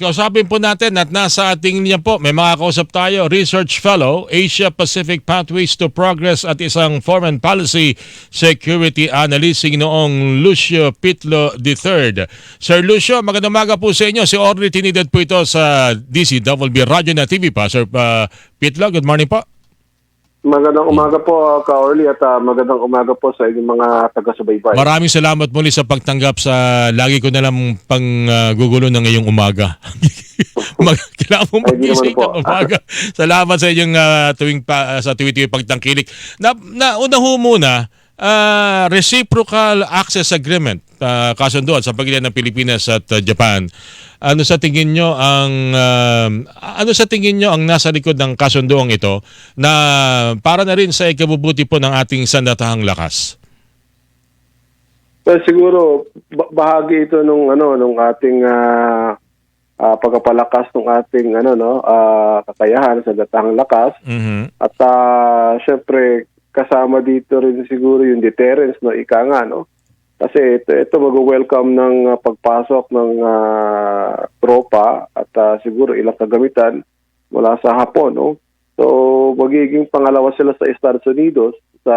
kausapin po natin at nasa ating linya po, may mga kausap tayo, Research Fellow, Asia Pacific Pathways to Progress at isang Foreign Policy Security Analyst noong Lucio Pitlo III. Sir Lucio, magandang umaga po sa inyo. Si Orly Tinidad po ito sa DCWB Radio na TV pa. Sir uh, Pitlo, good morning po. Magandang umaga po, uh, Ka-Orly, at uh, magandang umaga po sa inyong mga taga-subaybay. Maraming salamat muli sa pagtanggap sa lagi ko na lang pang uh, gugulo ng ngayong umaga. Mag, kailangan mong magising ng umaga. Salamat sa inyong uh, tuwing pa, sa tuwi-tuwi pagtangkilik. Na, na una ho muna, uh, reciprocal access agreement uh, kasunduan sa pagitan ng Pilipinas at uh, Japan. Ano sa tingin nyo ang uh, ano sa tingin nyo ang nasa likod ng kasunduang ito na para na rin sa ikabubuti po ng ating sandatahang lakas? Well, siguro, ba- bahagi ito nung, ano, nung ating ah, ah, pagpapalakas ng ating ano, no, ah, kakayahan sa datang lakas. Mhm. At uh, syempre, kasama dito rin siguro yung deterrence, no, ika nga, no? Kasi ito, ito mag-welcome ng ah, pagpasok ng ah, tropa at ah, siguro ilang kagamitan mula sa Hapon, no? So, magiging pangalawa sila sa Estados Unidos sa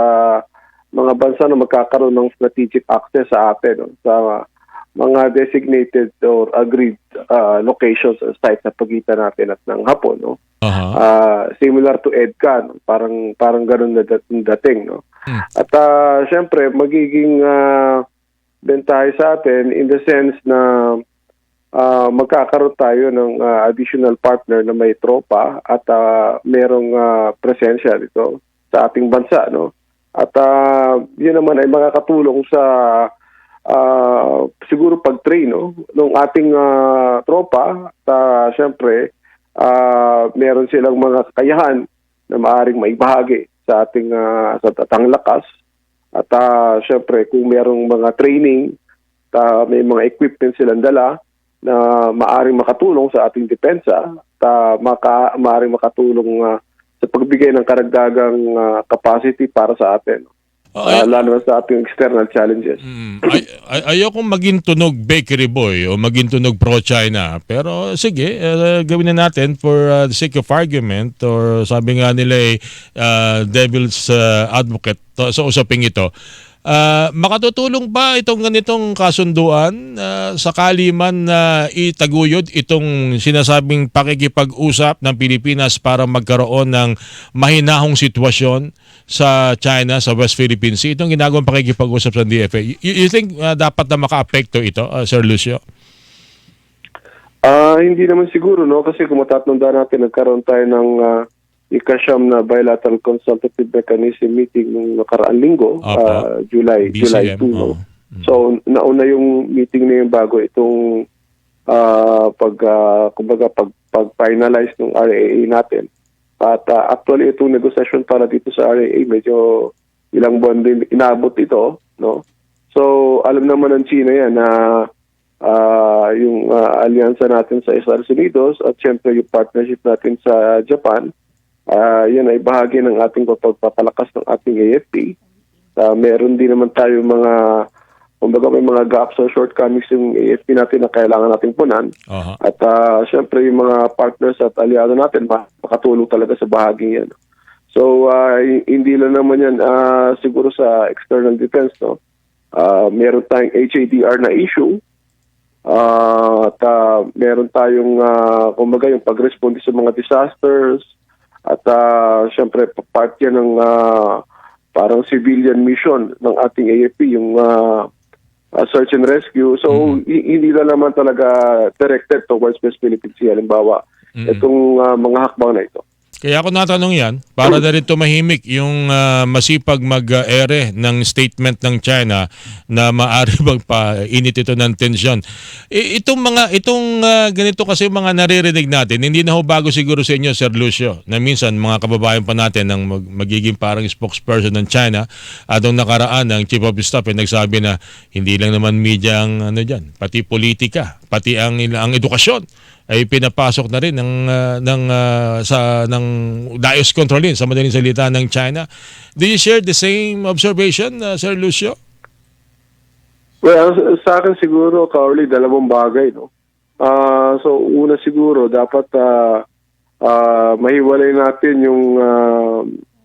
mga bansa na magkakaroon ng strategic access sa atin, no? Sa mga designated or agreed ah, locations or sites sa pagitan natin at ng Hapon, no? Aha. Ah, similar to EDCA, no? parang parang ganun na dat- dating, no. Hmm. At ah, syempre magiging uh, bentahe sa atin in the sense na ah, magkakaroon tayo ng ah, additional partner na may tropa at ah, merong ah, presensya dito sa ating bansa, no. At ah, yun naman ay makakatulong sa ah, siguro pag-train no ng ating ah, tropa at ah, syempre ah, meron silang mga kakayahan na maaring maibahagi sa ating ah, sa tatang lakas at ah, syempre kung merong mga training ta may mga equipment silang dala na maaring makatulong sa ating depensa ta maka maaring makatulong ah, sa pagbigay ng karagdagang ah, capacity para sa atin Ah, lalo na sa ating external challenges Mm, ay, ay, ayokong maging tunog bakery boy o maging tunog pro-China. Pero sige, uh, gawin na natin for uh, the sake of argument or sabi nga nila eh, uh, devil's uh, advocate to, sa usaping ito. Uh, makatutulong ba itong ganitong kasunduan uh, sakali man na itaguyod itong sinasabing pakikipag-usap ng Pilipinas para magkaroon ng mahinahong sitwasyon sa China, sa West Philippine Sea? Itong ginagawang pakikipag-usap sa DFA. You, you think uh, dapat na maka-apekto ito, uh, Sir Lucio? Ah, hindi naman siguro no kasi kung matatandaan natin nagkaroon tayo ng ah, ikasyam na bilateral consultative mechanism meeting nung nakaraan linggo, Opo. ah, July July BCM, 2. no? oo. So nauna yung meeting na yun bago itong ah, pag ah, kumbaga pag pag-finalize ng RAA natin. At ah, actually itong negosasyon para dito sa RAA medyo ilang buwan din inabot ito, no? So alam naman ng China yan na ah, yung ah, alyansa natin sa Estados Unidos at syempre yung partnership natin sa Japan, ah, yan ay bahagi ng ating pagpapalakas ng ating AFP. Ah, meron din naman tayo mga kumbaga may mga gaps or shortcomings yung AFP natin na kailangan nating punan. Aha. At ah, syempre yung mga partners at aliado natin ma- makatulong talaga sa bahaging yan. So hi- hindi lang naman yan ah, siguro sa external defense no. Ah, meron tayong HADR na issue. Ah, at ah, meron tayong ah, kumbaga yung pag-respond sa mga disasters at ah, syempre pa- part yan ng ah, parang civilian mission ng ating AFP yung ah, ah, search and rescue. So hi- hindi lang naman talaga directed towards West Philippine Sea halimbawa itong ah, mga hakbang na ito. Kaya ako natanong yan, para na rin tumahimik yung ah, masipag mag-ere ng statement ng China na maari magpa-init ito ng tensyon. I- itong mga, itong ah, ganito kasi mga naririnig natin, hindi na ho bago siguro sa inyo, Sir Lucio, na minsan mga kababayan pa natin ang mag- magiging parang spokesperson ng China, at nung nakaraan ng Chief of Staff ay nagsabi na hindi lang naman media ang ano dyan, pati politika, pati ang, ang edukasyon ay pinapasok na rin ng ah, ng ah, sa ng Dios control din sa madaling salita ng China. Do you share the same observation, uh, Sir Lucio? Well, sa- akin siguro, Carly, dalawang bagay, no? Ah, so una siguro dapat ah, ah, mahiwalay natin yung ah,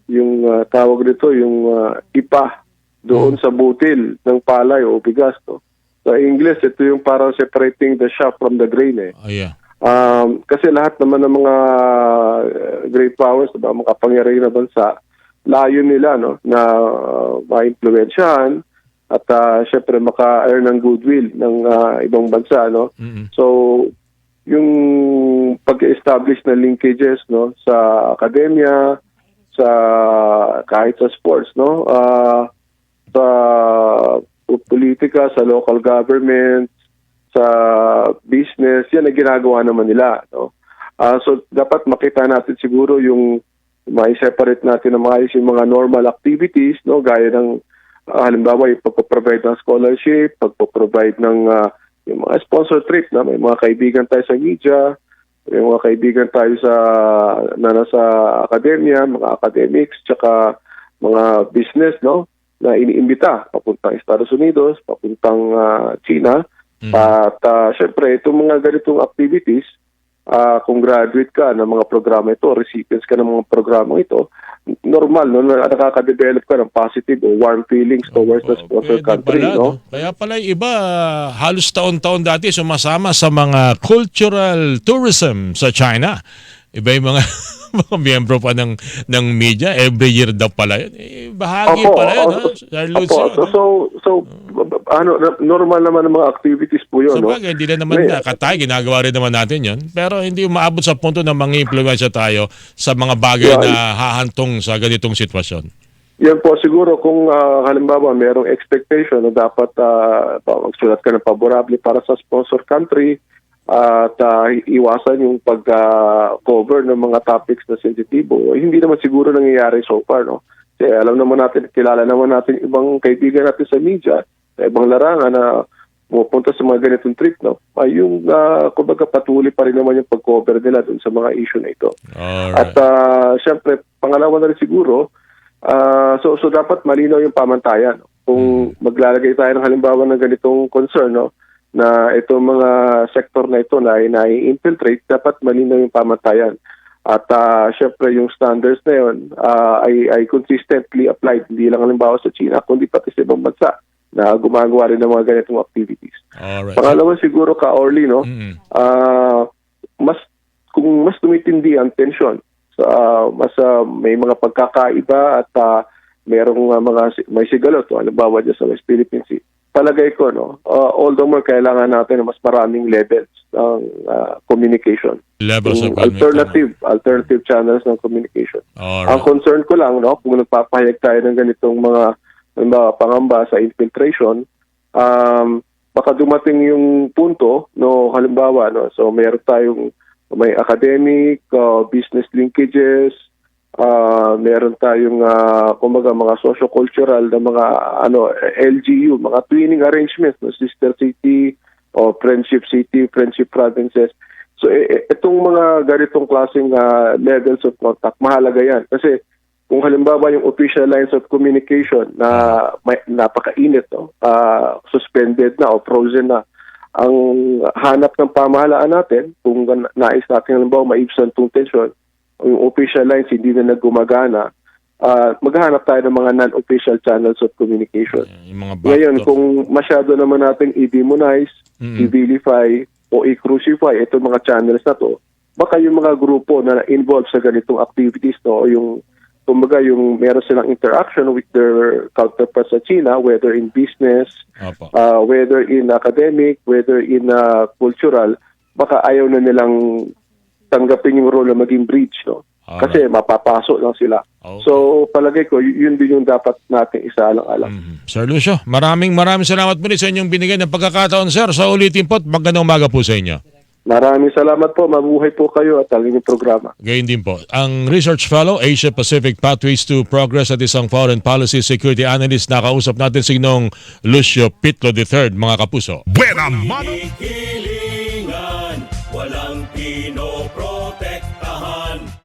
yung ah, tawag dito yung ah, ipa doon sa butil ng palay o bigas no. Sa English ito yung parang separating the chaff from the grain eh. Oh, yeah. Um, kasi lahat naman ng mga uh, great powers, diba, mga kapangyarihan na bansa, layo nila no, na uh, ma-impluensyahan at uh, syempre maka-earn ng goodwill ng uh, ibang bansa. No? Mm-mm. So, yung pag-establish na linkages no sa akademya, sa kahit sa sports, no, ah, sa politika, sa local government, sa business, yan ang ginagawa naman nila. No? Ah, so, dapat makita natin siguro yung ma-separate natin ng mga yung mga normal activities, no? gaya ng ah, halimbawa yung pagpo-provide ng scholarship, pagpo-provide ng ah, yung mga sponsor trip na may mga kaibigan tayo sa media, may mga kaibigan tayo sa na nasa akademya, mga academics, tsaka mga business, no? na iniimbita papuntang Estados Unidos, papuntang ah, China. At ah, syempre, itong mga ganitong activities, ah, kung graduate ka ng mga programa ito, recipients ka ng mga programa ito, normal, no, na nakaka-develop ka ng positive o warm feelings towards the sponsor Pwede country. pala, no? Kaya pala yung iba, halos taon-taon dati sumasama sa mga cultural tourism sa China. Iba yung mga mga miyembro pa ng ng media every year daw pala yun. Eh, bahagi Opo, pala yun. opo. ha? Opo, so, so, so, ano, normal naman ang mga activities po yun, So no? bagay, hindi na naman May- na katay, ginagawa rin naman natin yon Pero hindi umaabot sa punto na mga influensya tayo sa mga bagay Yeah. na hahantong sa ganitong sitwasyon. Yan po siguro kung ah, halimbawa merong expectation na dapat uh, magsulat ka ng favorable para sa sponsor country at ah, iwasan yung pag-cover ng mga topics na sensitibo. Hindi naman siguro nangyayari so far, no? Kasi alam naman natin, kilala naman natin ibang kaibigan natin sa media, sa ibang larangan na pupunta sa mga ganitong trip, no? Ay yung, uh, kumbaga, patuloy pa rin naman yung pag-cover nila dun sa mga issue na ito. At Alright. uh, syempre, pangalawa na rin siguro, ah, so, so dapat malinaw yung pamantayan. Kung maglalagay tayo ng halimbawa ng ganitong concern, no, na itong mga sektor na ito na, na infiltrate dapat malinaw yung pamantayan. At uh, syempre yung standards na yun ah, ay, ay consistently applied, hindi lang halimbawa sa China, kundi pati sa ibang bansa na gumagawa rin ng mga ganitong activities. Alright. Pangalawa siguro ka Orly, no? Mm. Ah, mas kung mas tumitindi ang tension sa mas ah, may mga pagkakaiba at ah, merong ah, mga may sigalot o halimbawa dyan sa West Philippine Sea. Palagay ko no, ah, all the more kailangan natin ng mas maraming levels ng ah, communication. Levels of alternative alternative channels ng communication. Ang Alright. concern ko lang, no, kung nagpapahayag tayo ng ganitong mga halimbawa, pangamba sa infiltration, um, baka dumating yung punto, no, halimbawa, no, so mayroon tayong may academic, uh, business linkages, uh, meron tayong, uh, kumbaga, mga socio-cultural na mga, ano, LGU, mga twinning arrangements, no, sister city, o friendship city, friendship provinces. So, e- e- itong mga ganitong klaseng ah, levels of contact, mahalaga yan. Kasi kung halimbawa yung official lines of communication na may, napakainit, no, ah, suspended na o frozen na, ang hanap ng pamahalaan natin, kung na- nais natin halimbawa maibsan itong tension, yung official lines hindi na naggumagana, ah, maghahanap tayo ng mga non-official channels of communication. Yung mga Ngayon, kung masyado naman natin i-demonize, Mm. i-vilify, o i-crucify itong mga channels na to, baka yung mga grupo na involved sa ganitong activities, no, o yung, kumbaga, yung meron silang interaction with their counterparts sa China, whether in business, Opo. uh, whether in academic, whether in uh, cultural, baka ayaw na nilang tanggapin yung role na maging bridge, no? Kasi mapapasok lang sila. Okay. So, palagay ko, yun din yung dapat natin isaalang-alang. Mhm. Sir Lucio, maraming maraming salamat po rin sa inyong binigay ng pagkakataon, sir. Sa ulitin po, at magandang umaga po sa inyo. Maraming salamat po. Mabuhay po kayo at ang inyong programa. Gayon din po. Ang Research Fellow, Asia Pacific Pathways to Progress at isang Foreign Policy Security Analyst na kausap natin si Ginong Lucio Pitlo III, mga kapuso. Buena mano. Kikilig